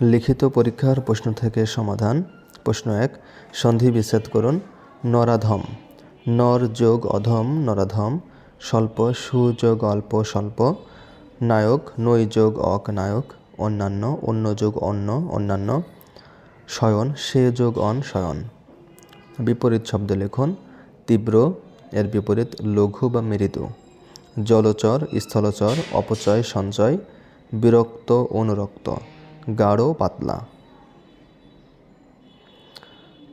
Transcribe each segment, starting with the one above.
লিখিত পরীক্ষার প্রশ্ন থেকে সমাধান। প্রশ্ন এক, সন্ধি বিচ্ছেদ করুন। নরাধম, নর যোগ অধম, নরাধম, স্বল্প সুযোগ অল্প, স্বল্প, নায়ক, নৈ যোগ অক, নায়ক, অন্যান্য, অন্য যোগ অন্য, অন্যান্য শয়ন সে যোগ অন শয়ন বিপরীত শব্দ লিখুন। তীব্র, এর বিপরীত লঘু বা মৃদু। জলচর, স্থলচর, অপচয়, সঞ্চয়, বিরক্ত, অনুরক্ত। গাঢ়, পাতলা।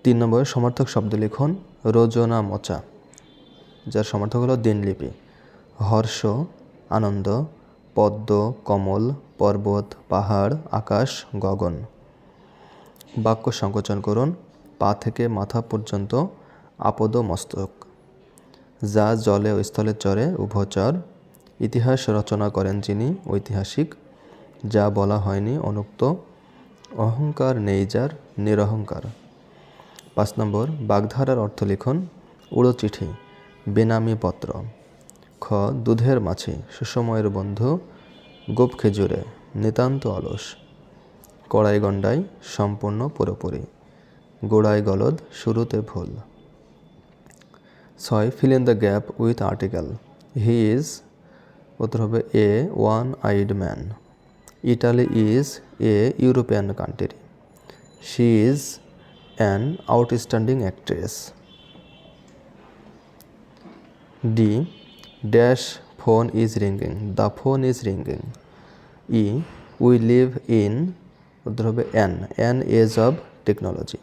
তিন নম্বরে সমর্থক শব্দ লিখুন, রোজনা মোচা, যার সমর্থক হলো দিনলিপি। হর্ষ, আনন্দ, পদ্ম, কমল, পর্বত, পাহাড়, আকাশ, গগন। বাক্য সংকোচন করুন, পা থেকে মাথা পর্যন্ত আপদ মস্তক। যা জলে ও স্থলে চরে উভচর। ইতিহাস রচনা করেন যিনি, ঐতিহাসিক যা বলা হয়নি, অনুক্ত অহংকার নেই যার নিরহংকার। পাঁচ নম্বর, বাগধারার অর্থ লিখন উড়ো চিঠি বেনামি পত্র। খ, দুধের মাছি সুসময়ের বন্ধু, গোপ খেজুরে, নিতান্ত অলস। কড়াই গন্ডায় সম্পূর্ণ পুরোপুরি। গোড়ায় গলদ, শুরুতে ভুল। ছয় fill in the gap with article he is উত্তর হবে a one eyed man Italy is a European country she is an outstanding actress the dash phone is ringing the phone is ringing E we live in হবে an an age of technology